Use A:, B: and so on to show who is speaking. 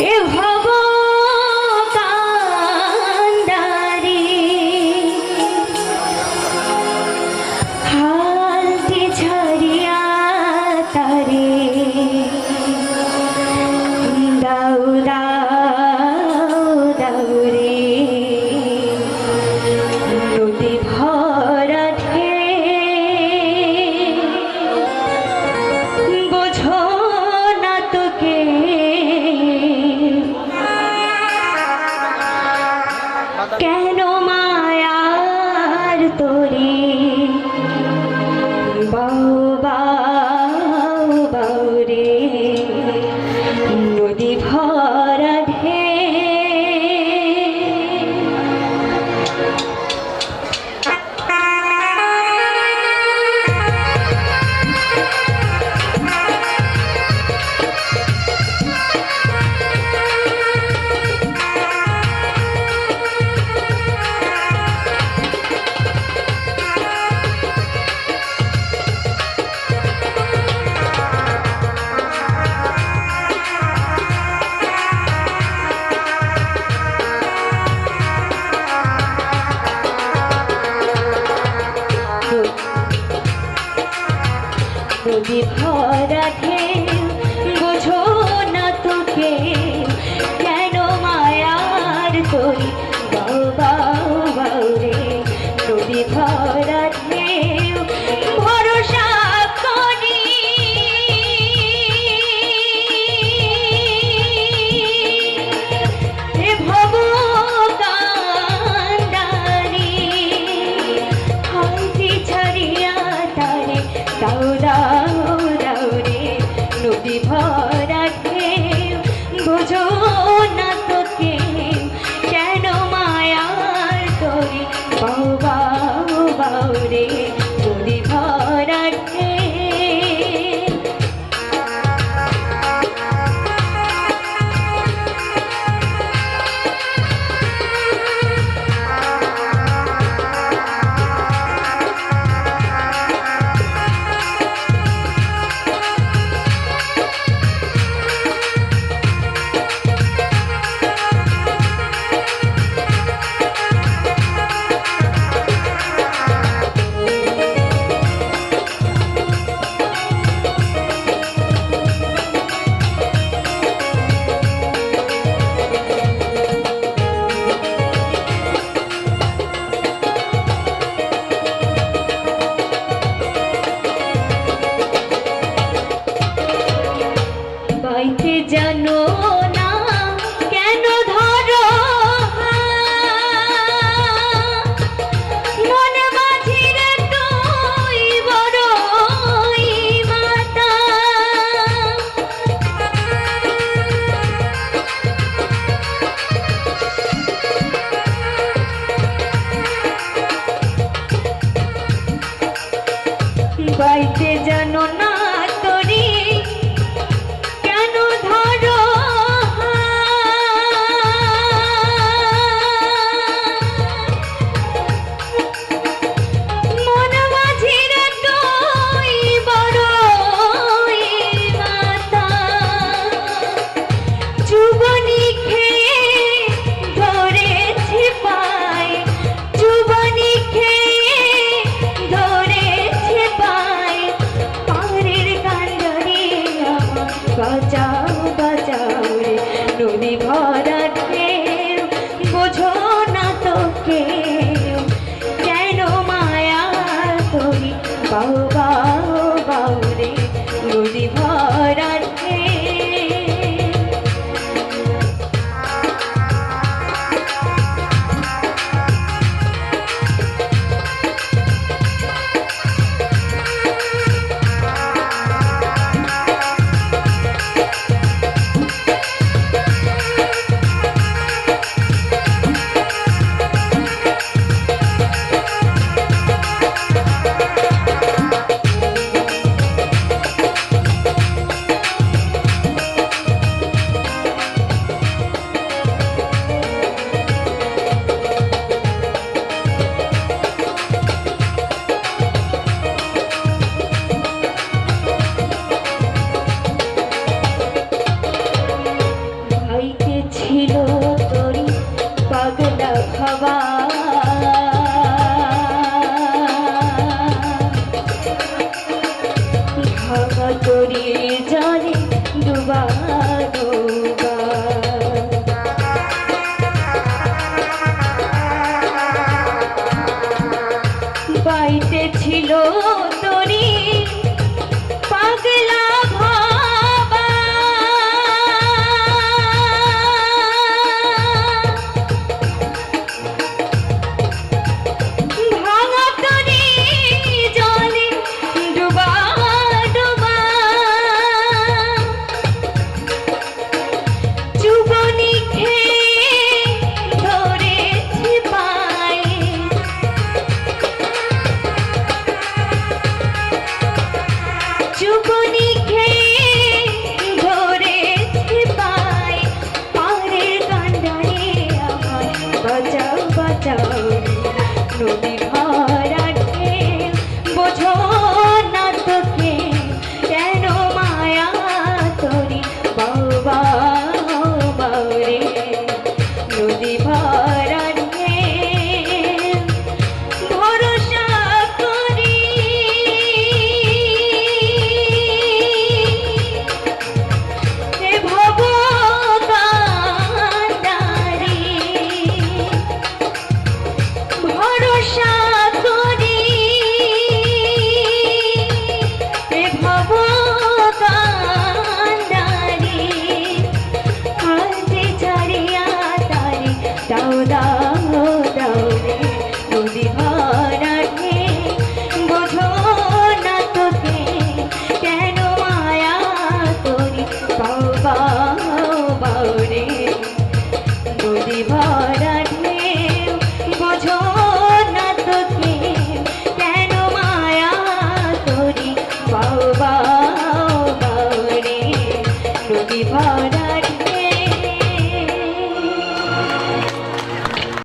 A: is Guru রাখে। বোঝো না তোকে কেন মায়ার তোর বাইতে জানো না? বাঁচাও বাঁচাও রে নদী ভরা ঢেউ। বোঝো না তো কেউ যেন মায়া তুমি বাবা ছিল তরি পাগলা শুনে